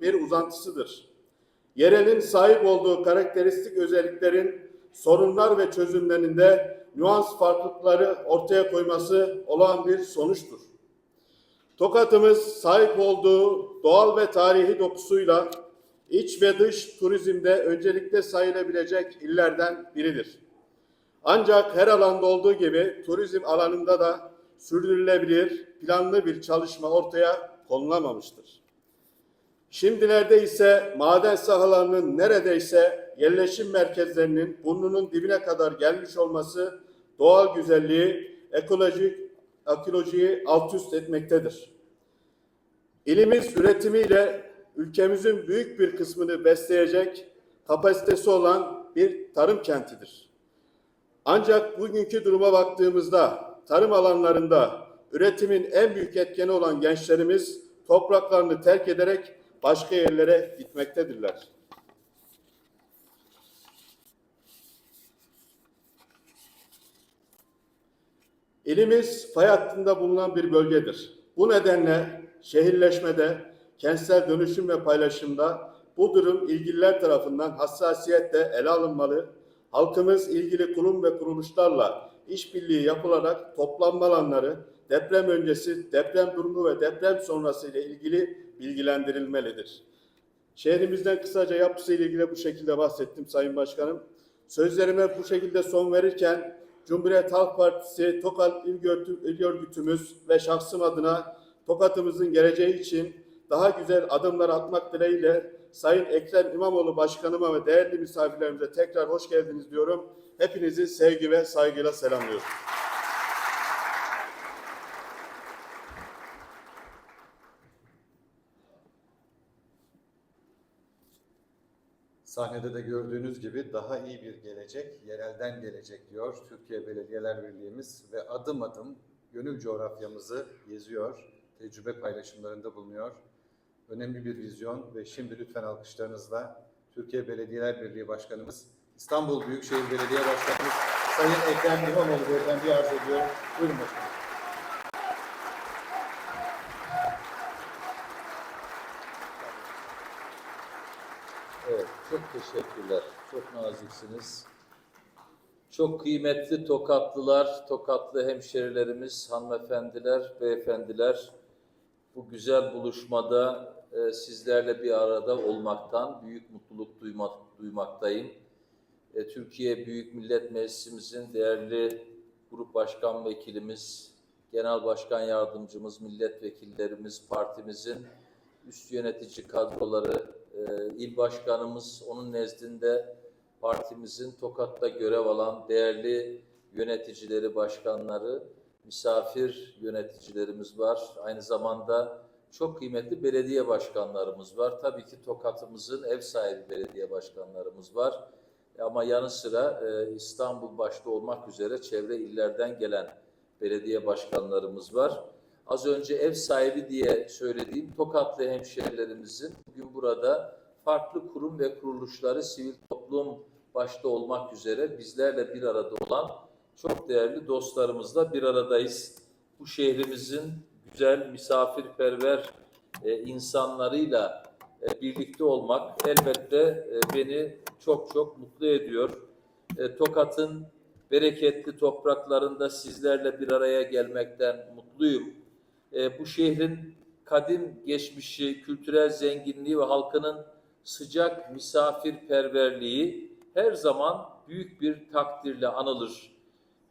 bir uzantısıdır. Yerelin sahip olduğu karakteristik özelliklerin sorunlar ve çözümlerinde nüans farklılıkları ortaya koyması olağan bir sonuçtur. Tokat'ımız sahip olduğu doğal ve tarihi dokusuyla iç ve dış turizmde öncelikle sayılabilecek illerden biridir. Ancak her alanda olduğu gibi turizm alanında da sürdürülebilir, planlı bir çalışma ortaya konulamamıştır. Şimdilerde ise maden sahalarının neredeyse yerleşim merkezlerinin burnunun dibine kadar gelmiş olması doğal güzelliği, ekolojik ekolojiyi alt üst etmektedir. İlimiz üretimiyle ülkemizin büyük bir kısmını besleyecek kapasitesi olan bir tarım kentidir. Ancak bugünkü duruma baktığımızda tarım alanlarında üretimin en büyük etkeni olan gençlerimiz topraklarını terk ederek başka yerlere gitmektedirler. İlimiz fay hattında bulunan bir bölgedir. Bu nedenle şehirleşmede, kentsel dönüşüm ve paylaşımda bu durum ilgililer tarafından hassasiyetle ele alınmalı. Halkımız ilgili kurum ve kuruluşlarla işbirliği yapılarak toplanma alanları, deprem öncesi, deprem durumu ve deprem sonrası ile ilgili bilgilendirilmelidir. Şehrimizden kısaca yapısıyla ilgili bu şekilde bahsettim Sayın Başkanım. Sözlerime bu şekilde son verirken Cumhuriyet Halk Partisi Tokat İl Örgütü- İl Örgütümüz ve şahsım adına Tokat'ımızın geleceği için daha güzel adımlar atmak dileğiyle Sayın Ekrem İmamoğlu Başkanıma ve değerli misafirlerimize tekrar hoş geldiniz diyorum. Hepinizi sevgi ve saygıyla selamlıyorum. Sahnede de gördüğünüz gibi daha iyi bir gelecek, yerelden gelecek diyor Türkiye Belediyeler Birliği'miz ve adım adım gönül coğrafyamızı geziyor, tecrübe paylaşımlarında bulunuyor. Önemli bir vizyon ve şimdi lütfen alkışlarınızla Türkiye Belediyeler Birliği Başkanımız, İstanbul Büyükşehir Belediye Başkanımız Sayın Ekrem İmamoğlu Beyefendi'yi arz ediyorum. Buyurun başkanım. Evet, çok teşekkürler. Çok naziksiniz. Çok kıymetli Tokatlılar, Tokatlı hemşerilerimiz, hanımefendiler, beyefendiler, bu güzel buluşmada e, sizlerle bir arada olmaktan büyük mutluluk duymak, duymaktayım. E, Türkiye Büyük Millet Meclisimizin değerli grup başkan vekilimiz, genel başkan yardımcımız, milletvekillerimiz, partimizin üst yönetici kadroları, e, il başkanımız, onun nezdinde partimizin Tokat'ta görev alan değerli yöneticileri, başkanları, misafir yöneticilerimiz var. Aynı zamanda çok kıymetli belediye başkanlarımız var. Tabii ki Tokat'ımızın ev sahibi belediye başkanlarımız var. Ama yanı sıra e, İstanbul başta olmak üzere çevre illerden gelen belediye başkanlarımız var. Az önce ev sahibi diye söylediğim Tokatlı hemşehrilerimizin bugün burada farklı kurum ve kuruluşları, sivil toplum başta olmak üzere bizlerle bir arada olan çok değerli dostlarımızla bir aradayız. Bu şehrimizin güzel, misafirperver e, insanlarıyla e, birlikte olmak elbette e, beni çok çok mutlu ediyor. Tokat'ın bereketli topraklarında sizlerle bir araya gelmekten mutluyum. Bu şehrin kadim geçmişi, kültürel zenginliği ve halkının sıcak misafirperverliği her zaman büyük bir takdirle anılır.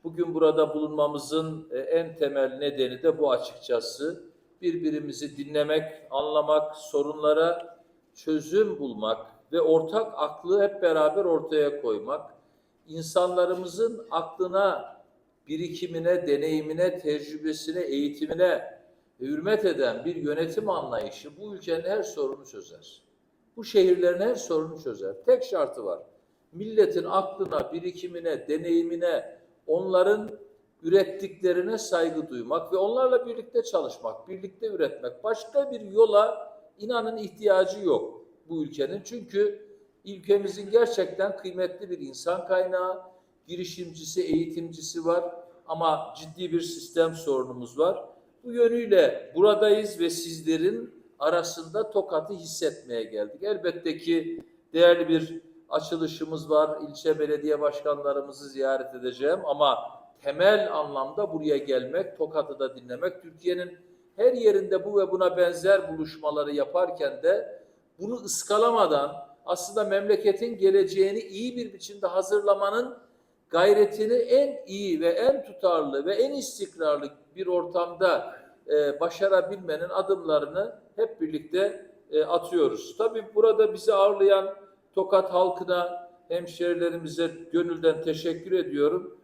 Bugün burada bulunmamızın e, en temel nedeni de bu açıkçası. Birbirimizi dinlemek, anlamak, sorunlara çözüm bulmak ve ortak aklı hep beraber ortaya koymak. İnsanlarımızın aklına, birikimine, deneyimine, tecrübesine, eğitimine hürmet eden bir yönetim anlayışı bu ülkenin her sorunu çözer. Bu şehirlerin her sorunu çözer. Tek şartı var. Milletin aklına, birikimine, deneyimine, onların ürettiklerine saygı duymak ve onlarla birlikte çalışmak, birlikte üretmek. Başka bir yola inanın ihtiyacı yok bu ülkenin. Çünkü ülkemizin gerçekten kıymetli bir insan kaynağı, girişimcisi, eğitimcisi var ama ciddi bir sistem sorunumuz var. Bu yönüyle buradayız ve sizlerin arasında Tokat'ı hissetmeye geldik. Elbette ki değerli bir açılışımız var. İlçe belediye başkanlarımızı ziyaret edeceğim ama temel anlamda buraya gelmek, Tokat'ı da dinlemek, Türkiye'nin her yerinde bu ve buna benzer buluşmaları yaparken de bunu ıskalamadan aslında memleketin geleceğini iyi bir biçimde hazırlamanın gayretini en iyi ve en tutarlı ve en istikrarlı bir ortamda e, başarabilmenin adımlarını hep birlikte e, atıyoruz. Tabii burada bizi ağırlayan Tokat halkına, hemşerilerimize gönülden teşekkür ediyorum.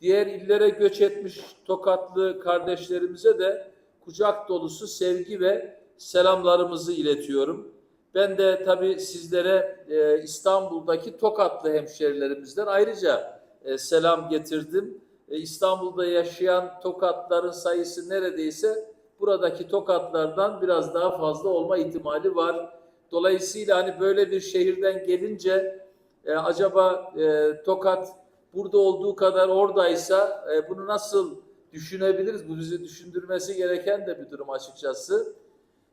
Diğer illere göç etmiş Tokatlı kardeşlerimize de kucak dolusu sevgi ve selamlarımızı iletiyorum. Ben de tabii sizlere e, İstanbul'daki Tokatlı hemşerilerimizden ayrıca e, selam getirdim. E, İstanbul'da yaşayan Tokatların sayısı neredeyse buradaki Tokatlardan biraz daha fazla olma ihtimali var. Dolayısıyla hani böyle bir şehirden gelince e, acaba e, Tokat burada olduğu kadar oradaysa e, bunu nasıl düşünebiliriz? Bu bizi düşündürmesi gereken de bir durum açıkçası.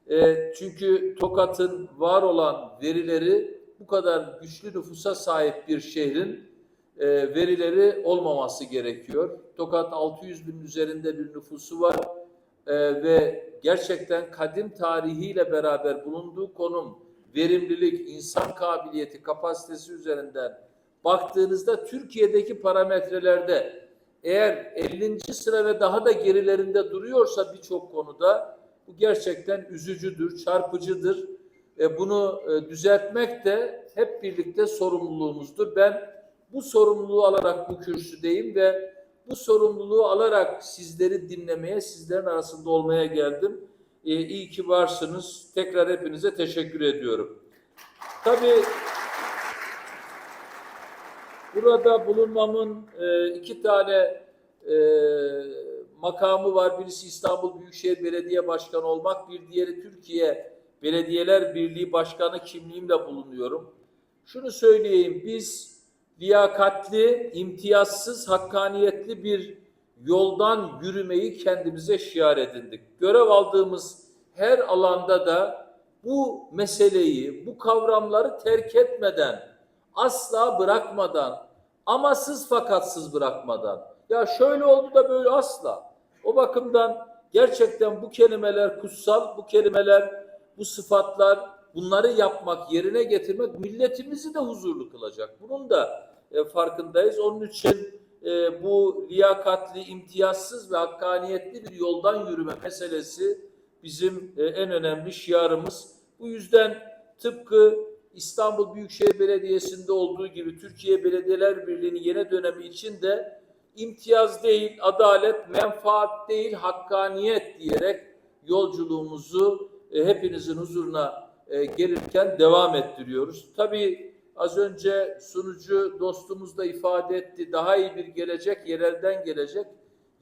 E, çünkü Tokat'ın var olan verileri bu kadar güçlü nüfusa sahip bir şehrin e, verileri olmaması gerekiyor. Tokat 600 bin üzerinde bir nüfusu var E, ve gerçekten kadim tarihiyle beraber bulunduğu konum, verimlilik, insan kabiliyeti, kapasitesi üzerinden baktığınızda Türkiye'deki parametrelerde eğer 50. sıra ve daha da gerilerinde duruyorsa birçok konuda bu gerçekten üzücüdür, çarpıcıdır. E, bunu e, düzeltmek de hep birlikte sorumluluğumuzdur. Ben bu sorumluluğu alarak bu kürsüdeyim ve bu sorumluluğu alarak sizleri dinlemeye, sizlerin arasında olmaya geldim. E, iyi ki varsınız. Tekrar hepinize teşekkür ediyorum. Tabii burada bulunmamın e, iki tane e, makamı var. Birisi İstanbul Büyükşehir Belediye Başkanı olmak, bir diğeri Türkiye Belediyeler Birliği Başkanı kimliğimle bulunuyorum. Şunu söyleyeyim, biz liyakatli, imtiyazsız, hakkaniyetli bir yoldan yürümeyi kendimize şiar edindik. Görev aldığımız her alanda da bu meseleyi, bu kavramları terk etmeden, asla bırakmadan, amasız fakatsız bırakmadan, ya şöyle oldu da böyle asla. O bakımdan gerçekten bu kelimeler kutsal, bu kelimeler, bu sıfatlar, bunları yapmak, yerine getirmek milletimizi de huzurlu kılacak. Bunun da e, farkındayız. Onun için e, bu liyakatli, imtiyazsız ve hakkaniyetli bir yoldan yürüme meselesi bizim e, en önemli şiarımız. Bu yüzden tıpkı İstanbul Büyükşehir Belediyesi'nde olduğu gibi Türkiye Belediyeler Birliği'nin yeni dönemi için de imtiyaz değil, adalet, menfaat değil, hakkaniyet diyerek yolculuğumuzu e, hepinizin huzuruna e, gelirken devam ettiriyoruz. Tabii az önce sunucu dostumuz da ifade etti. Daha iyi bir gelecek yerelden gelecek.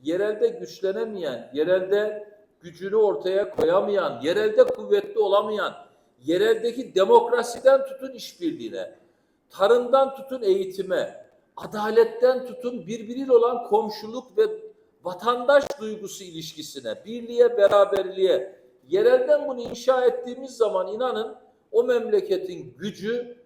Yerelde güçlenemeyen, yerelde gücünü ortaya koyamayan, yerelde kuvvetli olamayan, yereldeki demokrasiden tutun işbirliğine, tarımdan tutun eğitime, adaletten tutun birbiriyle olan komşuluk ve vatandaş duygusu ilişkisine, birliğe, beraberliğe, yerelden bunu inşa ettiğimiz zaman inanın o memleketin gücü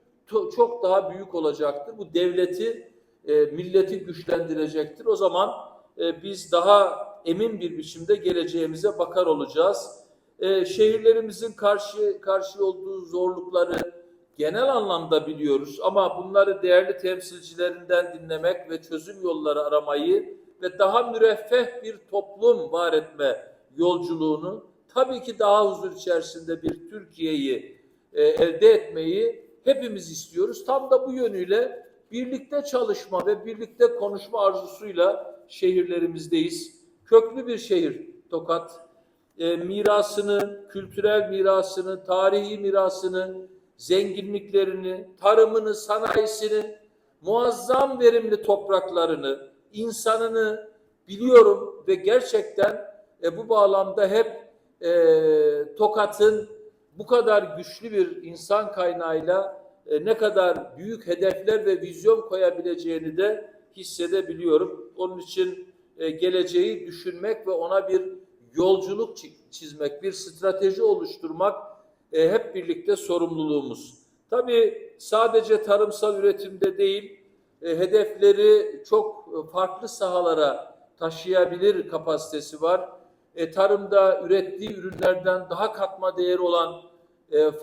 çok daha büyük olacaktır. Bu devleti, e, milleti güçlendirecektir. O zaman e, biz daha emin bir biçimde geleceğimize bakar olacağız. E, şehirlerimizin karşı karşı olduğu zorlukları genel anlamda biliyoruz ama bunları değerli temsilcilerinden dinlemek ve çözüm yolları aramayı ve daha müreffeh bir toplum var etme yolculuğunu tabii ki daha huzur içerisinde bir Türkiye'yi e, elde etmeyi hepimiz istiyoruz. Tam da bu yönüyle birlikte çalışma ve birlikte konuşma arzusuyla şehirlerimizdeyiz. Köklü bir şehir Tokat. E, mirasını, kültürel mirasını, tarihi mirasını, zenginliklerini, tarımını, sanayisini, muazzam verimli topraklarını, insanını biliyorum ve gerçekten e, bu bağlamda hep e, Tokat'ın bu kadar güçlü bir insan kaynağıyla e, ne kadar büyük hedefler ve vizyon koyabileceğini de hissedebiliyorum. Onun için e, geleceği düşünmek ve ona bir yolculuk çi- çizmek, bir strateji oluşturmak e, hep birlikte sorumluluğumuz. Tabii sadece tarımsal üretimde değil, e, hedefleri çok e, farklı sahalara taşıyabilir kapasitesi var. E, tarımda ürettiği ürünlerden daha katma değeri olan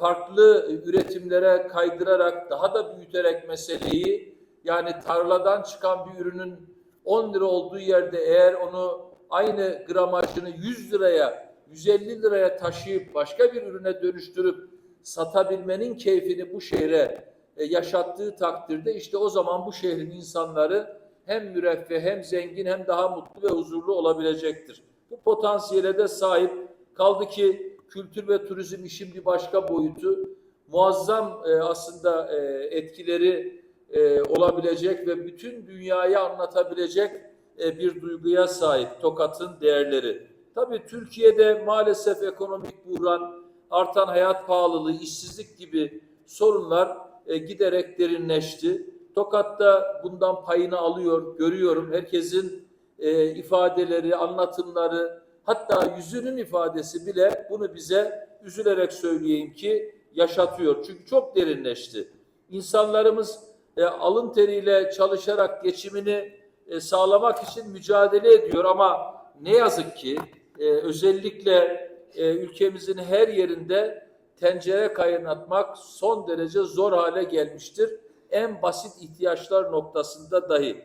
farklı üretimlere kaydırarak, daha da büyüterek meseleyi, yani tarladan çıkan bir ürünün 10 lira olduğu yerde eğer onu aynı gramajını 100 liraya, 150 liraya taşıyıp başka bir ürüne dönüştürüp satabilmenin keyfini bu şehre e, yaşattığı takdirde işte o zaman bu şehrin insanları hem müreffeh hem zengin hem daha mutlu ve huzurlu olabilecektir. Bu potansiyele de sahip. Kaldı ki kültür ve turizm bir başka boyutu. Muazzam e, aslında e, etkileri e, olabilecek ve bütün dünyayı anlatabilecek e, bir duyguya sahip Tokat'ın değerleri. Tabii Türkiye'de maalesef ekonomik buhran, artan hayat pahalılığı, işsizlik gibi sorunlar e, giderek derinleşti. Tokat'ta bundan payını alıyor, görüyorum. Herkesin e, ifadeleri, anlatımları, hatta yüzünün ifadesi bile bunu bize üzülerek söyleyeyim ki yaşatıyor. Çünkü çok derinleşti. İnsanlarımız e, alın teriyle çalışarak geçimini e, sağlamak için mücadele ediyor ama ne yazık ki e, özellikle e, ülkemizin her yerinde tencere kaynatmak son derece zor hale gelmiştir. En basit ihtiyaçlar noktasında dahi.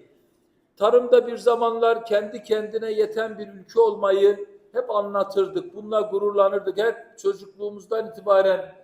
Tarımda bir zamanlar kendi kendine yeten bir ülke olmayı hep anlatırdık. Bununla gururlanırdık. Hep çocukluğumuzdan itibaren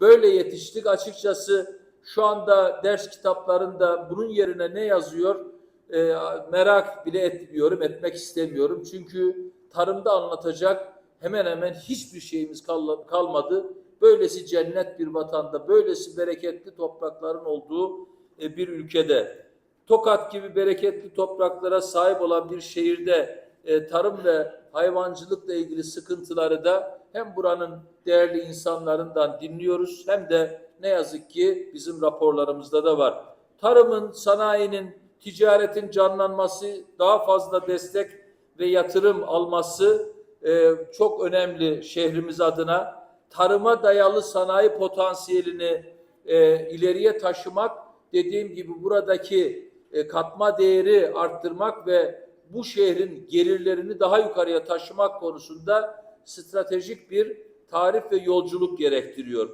böyle yetiştik. Açıkçası şu anda ders kitaplarında bunun yerine ne yazıyor? Ee, merak bile etmiyorum, etmek istemiyorum. Çünkü tarımda anlatacak hemen hemen hiçbir şeyimiz kal- kalmadı. Böylesi cennet bir vatanda, böylesi bereketli toprakların olduğu e, bir ülkede. Tokat gibi bereketli topraklara sahip olan bir şehirde e, tarım ve hayvancılıkla ilgili sıkıntıları da hem buranın değerli insanlarından dinliyoruz hem de ne yazık ki bizim raporlarımızda da var. Tarımın, sanayinin, ticaretin canlanması, daha fazla destek ve yatırım alması e, çok önemli şehrimiz adına. Tarıma dayalı sanayi potansiyelini e, ileriye taşımak, dediğim gibi buradaki e, katma değeri arttırmak ve bu şehrin gelirlerini daha yukarıya taşımak konusunda stratejik bir tarif ve yolculuk gerektiriyor.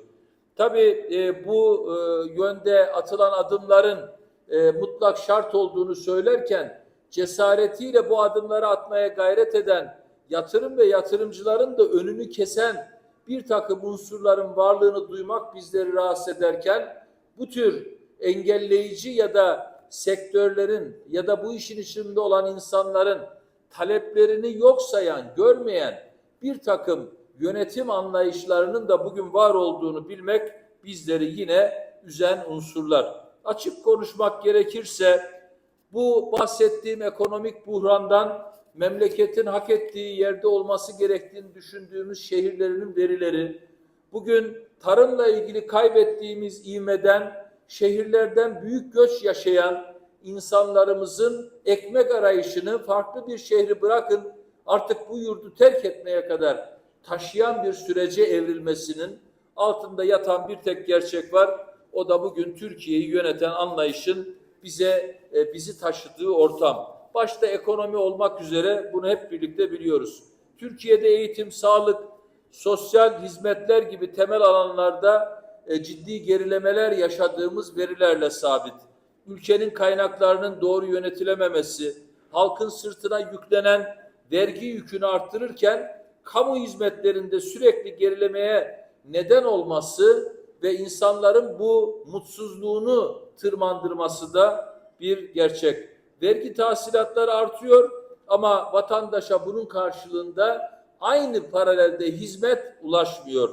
Tabii e, bu e, yönde atılan adımların e, mutlak şart olduğunu söylerken cesaretiyle bu adımları atmaya gayret eden yatırım ve yatırımcıların da önünü kesen bir takım unsurların varlığını duymak bizleri rahatsız ederken bu tür engelleyici ya da sektörlerin ya da bu işin içinde olan insanların taleplerini yok sayan, görmeyen bir takım yönetim anlayışlarının da bugün var olduğunu bilmek bizleri yine üzen unsurlar. Açık konuşmak gerekirse bu bahsettiğim ekonomik buhrandan memleketin hak ettiği yerde olması gerektiğini düşündüğümüz şehirlerinin verileri, bugün tarımla ilgili kaybettiğimiz ivmeden şehirlerden büyük göç yaşayan insanlarımızın ekmek arayışını farklı bir şehri bırakın artık bu yurdu terk etmeye kadar taşıyan bir sürece evrilmesinin altında yatan bir tek gerçek var. O da bugün Türkiye'yi yöneten anlayışın bize e, bizi taşıdığı ortam. Başta ekonomi olmak üzere bunu hep birlikte biliyoruz. Türkiye'de eğitim, sağlık, sosyal hizmetler gibi temel alanlarda ciddi gerilemeler yaşadığımız verilerle sabit. Ülkenin kaynaklarının doğru yönetilememesi, halkın sırtına yüklenen vergi yükünü arttırırken kamu hizmetlerinde sürekli gerilemeye neden olması ve insanların bu mutsuzluğunu tırmandırması da bir gerçek. Vergi tahsilatları artıyor ama vatandaşa bunun karşılığında aynı paralelde hizmet ulaşmıyor.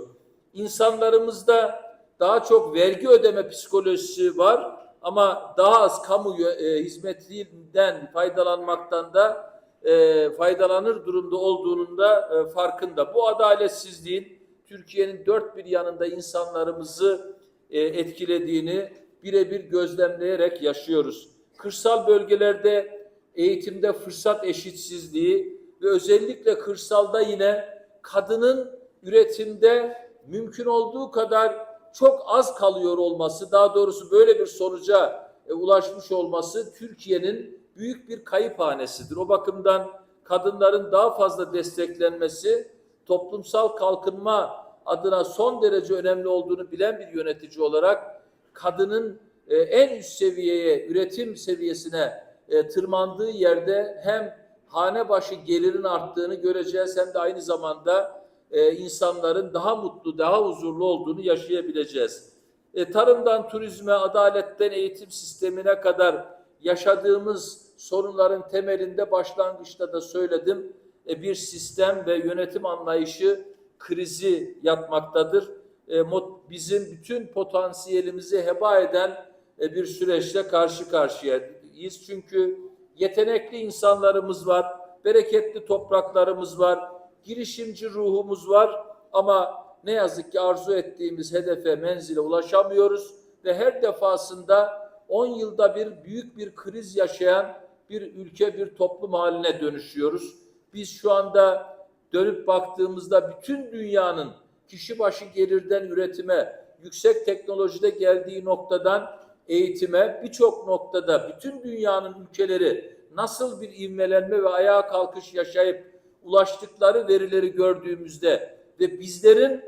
İnsanlarımızda daha çok vergi ödeme psikolojisi var ama daha az kamu e, hizmetinden faydalanmaktan da e, faydalanır durumda olduğunun da e, farkında. Bu adaletsizliğin Türkiye'nin dört bir yanında insanlarımızı e, etkilediğini birebir gözlemleyerek yaşıyoruz. Kırsal bölgelerde eğitimde fırsat eşitsizliği ve özellikle kırsalda yine kadının üretimde mümkün olduğu kadar çok az kalıyor olması, daha doğrusu böyle bir sonuca e, ulaşmış olması Türkiye'nin büyük bir kayıp hanesidir. O bakımdan kadınların daha fazla desteklenmesi toplumsal kalkınma adına son derece önemli olduğunu bilen bir yönetici olarak kadının e, en üst seviyeye, üretim seviyesine e, tırmandığı yerde hem hane başı gelirin arttığını göreceğiz hem de aynı zamanda e, insanların daha mutlu, daha huzurlu olduğunu yaşayabileceğiz. E, tarımdan turizme, adaletten eğitim sistemine kadar yaşadığımız sorunların temelinde başlangıçta da söyledim e, bir sistem ve yönetim anlayışı krizi yatmaktadır. E, bizim bütün potansiyelimizi heba eden e, bir süreçle karşı karşıyayız. Çünkü yetenekli insanlarımız var, bereketli topraklarımız var, girişimci ruhumuz var ama ne yazık ki arzu ettiğimiz hedefe, menzile ulaşamıyoruz ve her defasında 10 yılda bir büyük bir kriz yaşayan bir ülke, bir toplum haline dönüşüyoruz. Biz şu anda dönüp baktığımızda bütün dünyanın kişi başı gelirden üretime, yüksek teknolojide geldiği noktadan eğitime birçok noktada bütün dünyanın ülkeleri nasıl bir ivmelenme ve ayağa kalkış yaşayıp ulaştıkları verileri gördüğümüzde ve bizlerin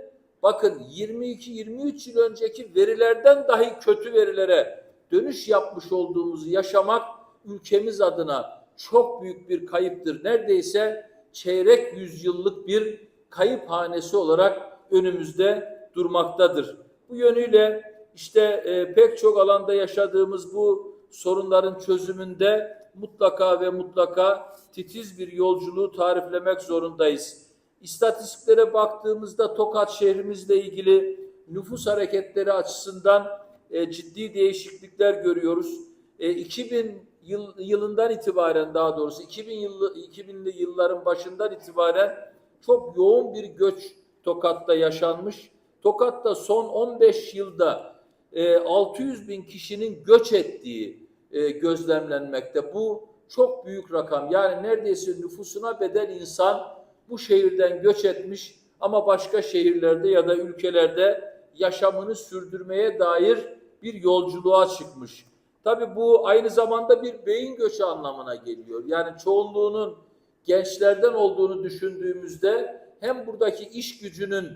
bakın 22-23 yıl önceki verilerden dahi kötü verilere dönüş yapmış olduğumuzu yaşamak ülkemiz adına çok büyük bir kayıptır. Neredeyse çeyrek yüzyıllık bir kayıp hanesi olarak önümüzde durmaktadır. Bu yönüyle işte e, pek çok alanda yaşadığımız bu sorunların çözümünde mutlaka ve mutlaka titiz bir yolculuğu tariflemek zorundayız. İstatistiklere baktığımızda Tokat şehrimizle ilgili nüfus hareketleri açısından e, ciddi değişiklikler görüyoruz. E, 2000 yıl, yılından itibaren daha doğrusu 2000 yıllı 2000'li yılların başından itibaren çok yoğun bir göç Tokat'ta yaşanmış. Tokat'ta son 15 yılda e, 600 bin kişinin göç ettiği e, gözlemlenmekte. Bu çok büyük rakam. Yani neredeyse nüfusuna bedel insan bu şehirden göç etmiş ama başka şehirlerde ya da ülkelerde yaşamını sürdürmeye dair bir yolculuğa çıkmış. Tabii bu aynı zamanda bir beyin göçü anlamına geliyor. Yani çoğunluğunun gençlerden olduğunu düşündüğümüzde hem buradaki iş gücünün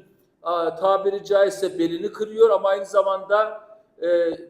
tabiri caizse belini kırıyor ama aynı zamanda e,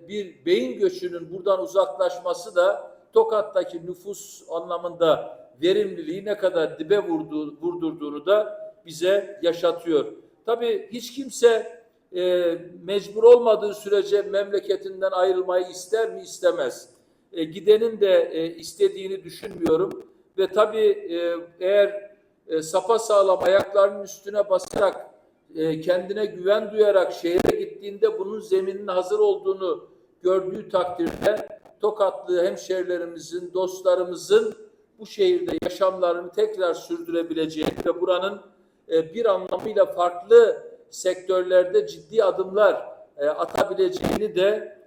bir beyin göçünün buradan uzaklaşması da Tokat'taki nüfus anlamında verimliliği ne kadar dibe vurduğu, vurdurduğunu da bize yaşatıyor. Tabii hiç kimse e, mecbur olmadığı sürece memleketinden ayrılmayı ister mi istemez. E, gidenin de e, istediğini düşünmüyorum ve tabii e, eğer e, sapa sağlam ayaklarının üstüne basarak e, kendine güven duyarak şehre gittiğinde bunun zemininin hazır olduğunu gördüğü takdirde Tokatlı hemşehrilerimizin, dostlarımızın bu şehirde yaşamlarını tekrar sürdürebileceğini ve buranın e, bir anlamıyla farklı sektörlerde ciddi adımlar e, atabileceğini de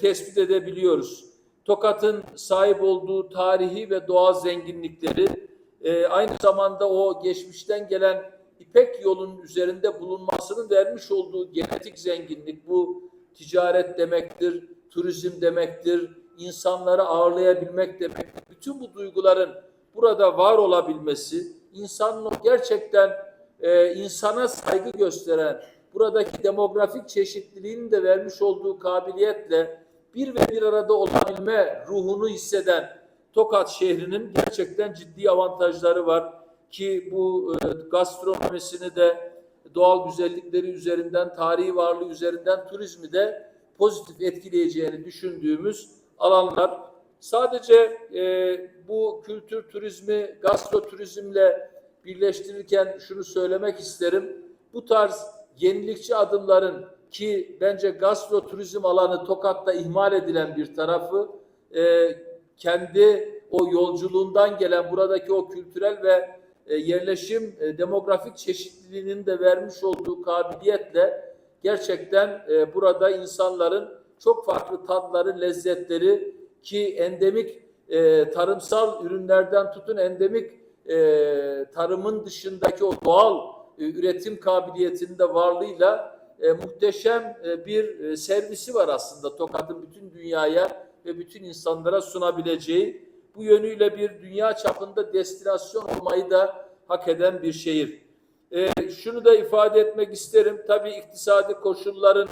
tespit edebiliyoruz. Tokat'ın sahip olduğu tarihi ve doğal zenginlikleri aynı zamanda o geçmişten gelen İpek yolunun üzerinde bulunmasının vermiş olduğu genetik zenginlik bu ticaret demektir, turizm demektir, insanları ağırlayabilmek demektir. Bütün bu duyguların burada var olabilmesi, insanın gerçekten e, insana saygı gösteren, buradaki demografik çeşitliliğin de vermiş olduğu kabiliyetle bir ve bir arada olabilme ruhunu hisseden Tokat şehrinin gerçekten ciddi avantajları var ki bu e, gastronomisini de doğal güzellikleri üzerinden, tarihi varlığı üzerinden turizmi de pozitif etkileyeceğini düşündüğümüz alanlar. Sadece e, bu kültür turizmi gastro turizmle birleştirirken şunu söylemek isterim. Bu tarz yenilikçi adımların ki bence gastro turizm alanı Tokat'ta ihmal edilen bir tarafı e, kendi o yolculuğundan gelen buradaki o kültürel ve e, yerleşim e, demografik çeşitliliğinin de vermiş olduğu kabiliyetle gerçekten e, burada insanların çok farklı tatları, lezzetleri ki endemik tarımsal ürünlerden tutun endemik tarımın dışındaki o doğal e, üretim kabiliyetinde varlığıyla muhteşem bir servisi var aslında Tokat'ın bütün dünyaya ve bütün insanlara sunabileceği bu yönüyle bir dünya çapında destinasyon olmayı da hak eden bir şehir. E, şunu da ifade etmek isterim. Tabii iktisadi koşulların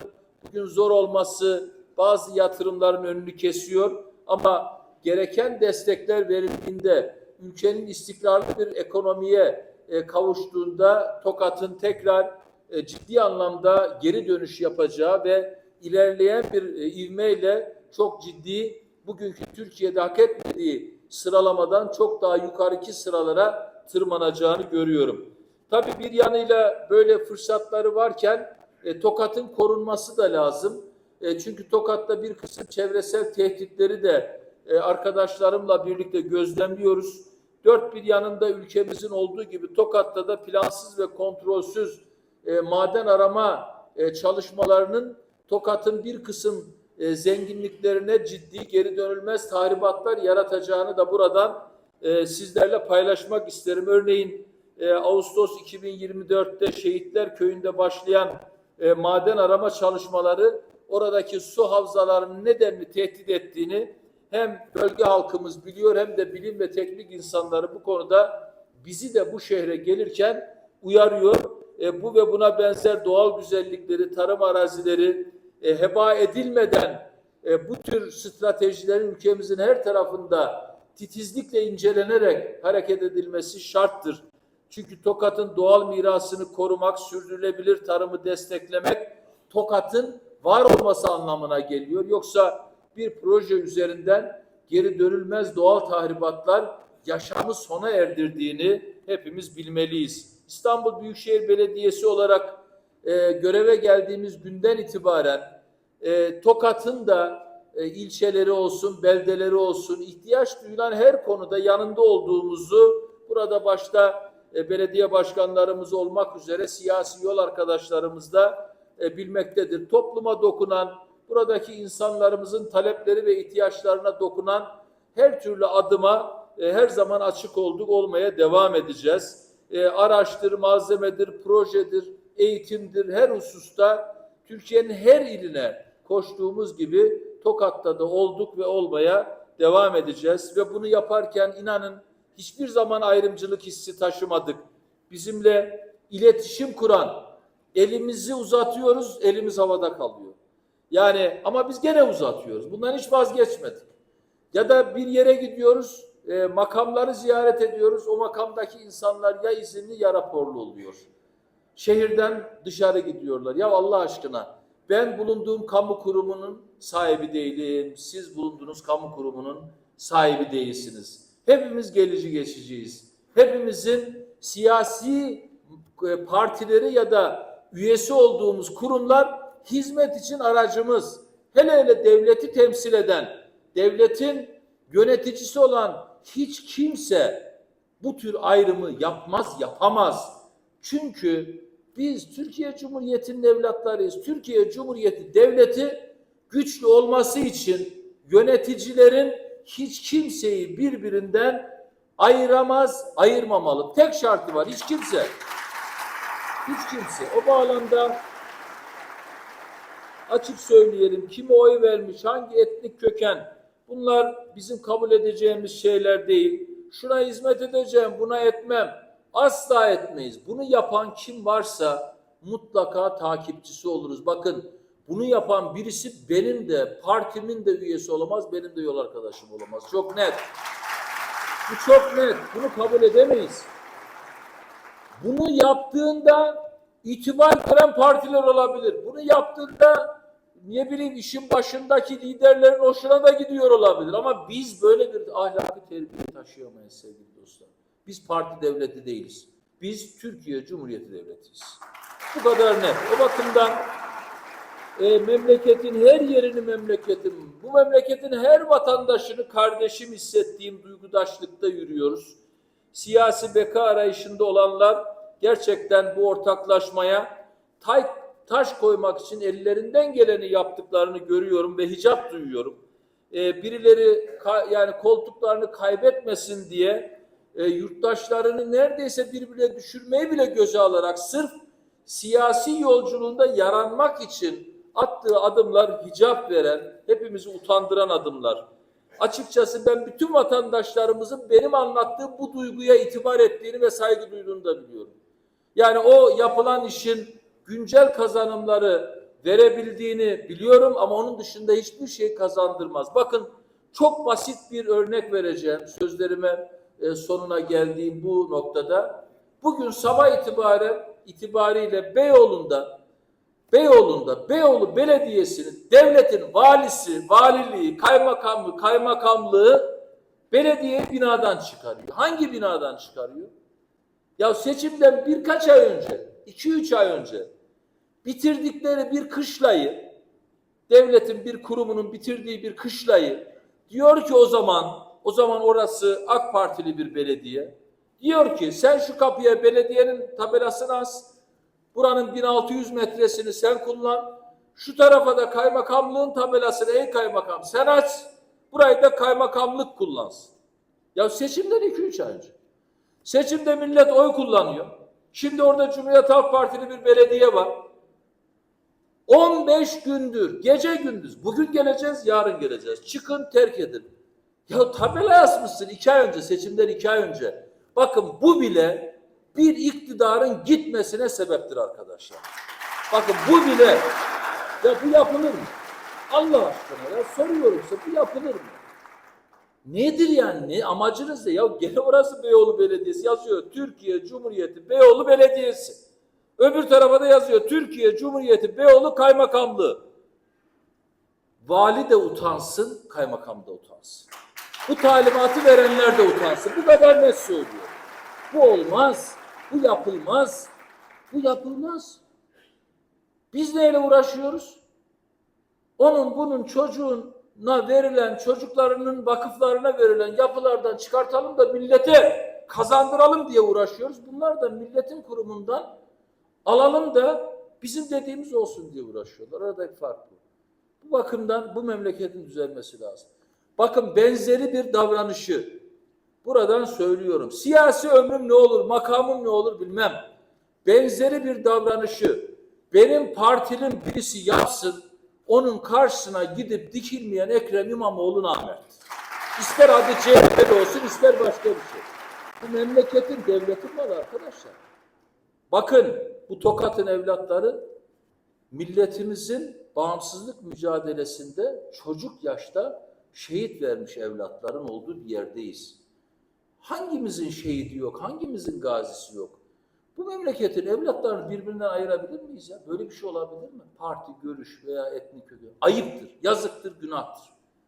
bugün zor olması bazı yatırımların önünü kesiyor ama gereken destekler verildiğinde ülkenin istikrarlı bir ekonomiye e, kavuştuğunda Tokat'ın tekrar e, ciddi anlamda geri dönüş yapacağı ve ilerleyen bir e, ivmeyle çok ciddi bugünkü Türkiye'de hak etmediği sıralamadan çok daha yukarıki sıralara tırmanacağını görüyorum. Tabii bir yanıyla böyle fırsatları varken e, Tokat'ın korunması da lazım. E, çünkü Tokat'ta bir kısım çevresel tehditleri de e, arkadaşlarımla birlikte gözlemliyoruz. Dört bir yanında ülkemizin olduğu gibi Tokat'ta da plansız ve kontrolsüz e, maden arama e, çalışmalarının Tokat'ın bir kısım e, zenginliklerine ciddi geri dönülmez tahribatlar yaratacağını da buradan e, sizlerle paylaşmak isterim. Örneğin e, Ağustos 2024'te Şehitler Köyü'nde başlayan maden arama çalışmaları oradaki su havzalarının nedenini tehdit ettiğini hem bölge halkımız biliyor hem de bilim ve teknik insanları bu konuda bizi de bu şehre gelirken uyarıyor. E, bu ve buna benzer doğal güzellikleri, tarım arazileri e, heba edilmeden e, bu tür stratejilerin ülkemizin her tarafında titizlikle incelenerek hareket edilmesi şarttır. Çünkü Tokat'ın doğal mirasını korumak, sürdürülebilir tarımı desteklemek Tokat'ın var olması anlamına geliyor. Yoksa bir proje üzerinden geri dönülmez doğal tahribatlar yaşamı sona erdirdiğini hepimiz bilmeliyiz. İstanbul Büyükşehir Belediyesi olarak e, göreve geldiğimiz günden itibaren e, Tokat'ın da e, ilçeleri olsun, beldeleri olsun ihtiyaç duyulan her konuda yanında olduğumuzu burada başta e, belediye başkanlarımız olmak üzere siyasi yol arkadaşlarımız da e, bilmektedir. Topluma dokunan, buradaki insanlarımızın talepleri ve ihtiyaçlarına dokunan her türlü adıma e, her zaman açık olduk, olmaya devam edeceğiz. E, araçtır, malzemedir, projedir, eğitimdir, her hususta Türkiye'nin her iline koştuğumuz gibi Tokat'ta da olduk ve olmaya devam edeceğiz. Ve bunu yaparken inanın hiçbir zaman ayrımcılık hissi taşımadık. Bizimle iletişim kuran, elimizi uzatıyoruz, elimiz havada kalıyor. Yani ama biz gene uzatıyoruz. Bundan hiç vazgeçmedik. Ya da bir yere gidiyoruz, e, makamları ziyaret ediyoruz. O makamdaki insanlar ya izinli ya raporlu oluyor. Şehirden dışarı gidiyorlar. Ya Allah aşkına ben bulunduğum kamu kurumunun sahibi değilim. Siz bulunduğunuz kamu kurumunun sahibi değilsiniz. Hepimiz gelici geçiciyiz. Hepimizin siyasi e, partileri ya da üyesi olduğumuz kurumlar hizmet için aracımız. Hele hele devleti temsil eden, devletin yöneticisi olan hiç kimse bu tür ayrımı yapmaz, yapamaz. Çünkü biz Türkiye Cumhuriyeti'nin evlatlarıyız. Türkiye Cumhuriyeti devleti güçlü olması için yöneticilerin hiç kimseyi birbirinden ayıramaz, ayırmamalı. Tek şartı var. Hiç kimse. Hiç kimse. O bağlamda açık söyleyelim. Kime oy vermiş, hangi etnik köken bunlar bizim kabul edeceğimiz şeyler değil. Şuna hizmet edeceğim, buna etmem. Asla etmeyiz. Bunu yapan kim varsa mutlaka takipçisi oluruz. Bakın bunu yapan birisi benim de partimin de üyesi olamaz, benim de yol arkadaşım olamaz. Çok net. Bu çok net. Bunu kabul edemeyiz. Bunu yaptığında itibar gören partiler olabilir. Bunu yaptığında ne bileyim işin başındaki liderlerin hoşuna da gidiyor olabilir. Ama biz böyle bir ahlaki terbiye taşıyamayız sevgili dostlar. Biz parti devleti değiliz. Biz Türkiye Cumhuriyeti devletiyiz. Bu kadar net. O bakımdan e, memleketin her yerini memleketim, bu memleketin her vatandaşını kardeşim hissettiğim duygudaşlıkta yürüyoruz. Siyasi beka arayışında olanlar gerçekten bu ortaklaşmaya tay, taş koymak için ellerinden geleni yaptıklarını görüyorum ve hicap duyuyorum. E, birileri ka- yani koltuklarını kaybetmesin diye e, yurttaşlarını neredeyse birbirine düşürmeyi bile göze alarak sırf siyasi yolculuğunda yaranmak için attığı adımlar hicap veren, hepimizi utandıran adımlar. Açıkçası ben bütün vatandaşlarımızın benim anlattığım bu duyguya itibar ettiğini ve saygı duyduğunu da biliyorum. Yani o yapılan işin güncel kazanımları verebildiğini biliyorum ama onun dışında hiçbir şey kazandırmaz. Bakın çok basit bir örnek vereceğim sözlerime e, sonuna geldiğim bu noktada. Bugün sabah itibaren itibariyle Beyoğlu'nda Beyoğlu'nda Beyoğlu Belediyesi'nin devletin valisi, valiliği, kaymakamlığı, kaymakamlığı belediye binadan çıkarıyor. Hangi binadan çıkarıyor? Ya seçimden birkaç ay önce, iki üç ay önce bitirdikleri bir kışlayı, devletin bir kurumunun bitirdiği bir kışlayı diyor ki o zaman, o zaman orası AK Partili bir belediye. Diyor ki sen şu kapıya belediyenin tabelasını as, buranın 1600 metresini sen kullan, şu tarafa da kaymakamlığın tabelasını ey kaymakam sen aç, burayı da kaymakamlık kullansın. Ya seçimden 2-3 ay önce. Seçimde millet oy kullanıyor. Şimdi orada Cumhuriyet Halk Partili bir belediye var. 15 gündür gece gündüz bugün geleceğiz yarın geleceğiz. Çıkın terk edin. Ya tabela yazmışsın iki ay önce seçimden iki ay önce. Bakın bu bile bir iktidarın gitmesine sebeptir arkadaşlar. Bakın bu bile ya bu yapılır mı? Allah aşkına ya soruyorum size bu yapılır mı? Nedir yani? Ne amacınız ne? Ya gene orası Beyoğlu Belediyesi yazıyor. Türkiye Cumhuriyeti Beyoğlu Belediyesi. Öbür tarafa da yazıyor. Türkiye Cumhuriyeti Beyoğlu Kaymakamlığı. Vali de utansın, kaymakam da utansın. Bu talimatı verenler de utansın. Bu kadar net söylüyor. Bu olmaz. Bu yapılmaz. Bu yapılmaz. Biz neyle uğraşıyoruz? Onun bunun çocuğuna verilen, çocuklarının vakıflarına verilen yapılardan çıkartalım da millete kazandıralım diye uğraşıyoruz. Bunlar da milletin kurumundan alalım da bizim dediğimiz olsun diye uğraşıyorlar. Aradaki fark bu. Bu bakımdan bu memleketin düzelmesi lazım. Bakın benzeri bir davranışı buradan söylüyorum. Siyasi ömrüm ne olur, makamım ne olur bilmem. Benzeri bir davranışı benim partilim birisi yapsın, onun karşısına gidip dikilmeyen Ekrem İmamoğlu namert. İster adı CHP'de olsun, ister başka bir şey. Bu memleketin devletin malı arkadaşlar. Bakın bu Tokat'ın evlatları milletimizin bağımsızlık mücadelesinde çocuk yaşta şehit vermiş evlatların olduğu bir yerdeyiz. Hangimizin şehidi yok, hangimizin gazisi yok? Bu memleketin evlatlarını birbirinden ayırabilir miyiz ya? Böyle bir şey olabilir mi? Parti, görüş veya etnik kökü. Ayıptır, yazıktır, günahtır.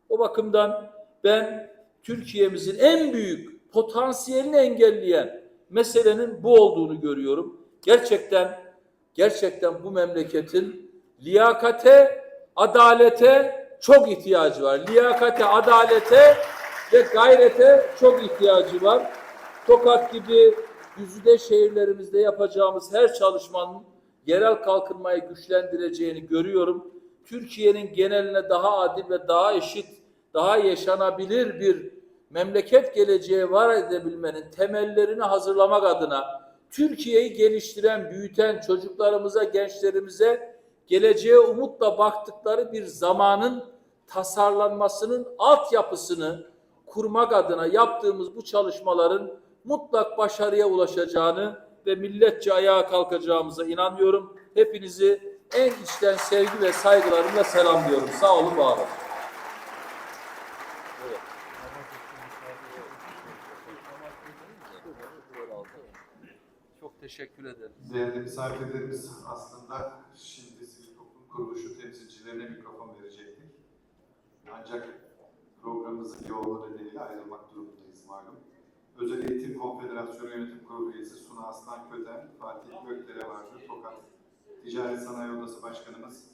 O bakımdan ben Türkiye'mizin en büyük potansiyelini engelleyen meselenin bu olduğunu görüyorum. Gerçekten gerçekten bu memleketin liyakate, adalete çok ihtiyacı var. Liyakate, adalete ve gayrete çok ihtiyacı var. Tokat gibi güzide şehirlerimizde yapacağımız her çalışmanın yerel kalkınmayı güçlendireceğini görüyorum. Türkiye'nin geneline daha adil ve daha eşit, daha yaşanabilir bir memleket geleceği var edebilmenin temellerini hazırlamak adına Türkiye'yi geliştiren, büyüten çocuklarımıza, gençlerimize geleceğe umutla baktıkları bir zamanın tasarlanmasının altyapısını kurmak adına yaptığımız bu çalışmaların mutlak başarıya ulaşacağını ve milletçe ayağa kalkacağımıza inanıyorum. Hepinizi en içten sevgi ve saygılarımla selamlıyorum. Sağ olun, var olun. Çok teşekkür ederim. Değerli misafirlerimiz aslında şimdi kuruluşu temsilcilerine mikrofon verecektik. Ancak programımızın yoğunluğu nedeniyle ayrılmak durumundayız malum. Özel Eğitim Konfederasyonu Yönetim Kurulu üyesi Suna Aslan Köten, Fatih Gökdere vardı. Tokat Ticaret Sanayi Odası Başkanımız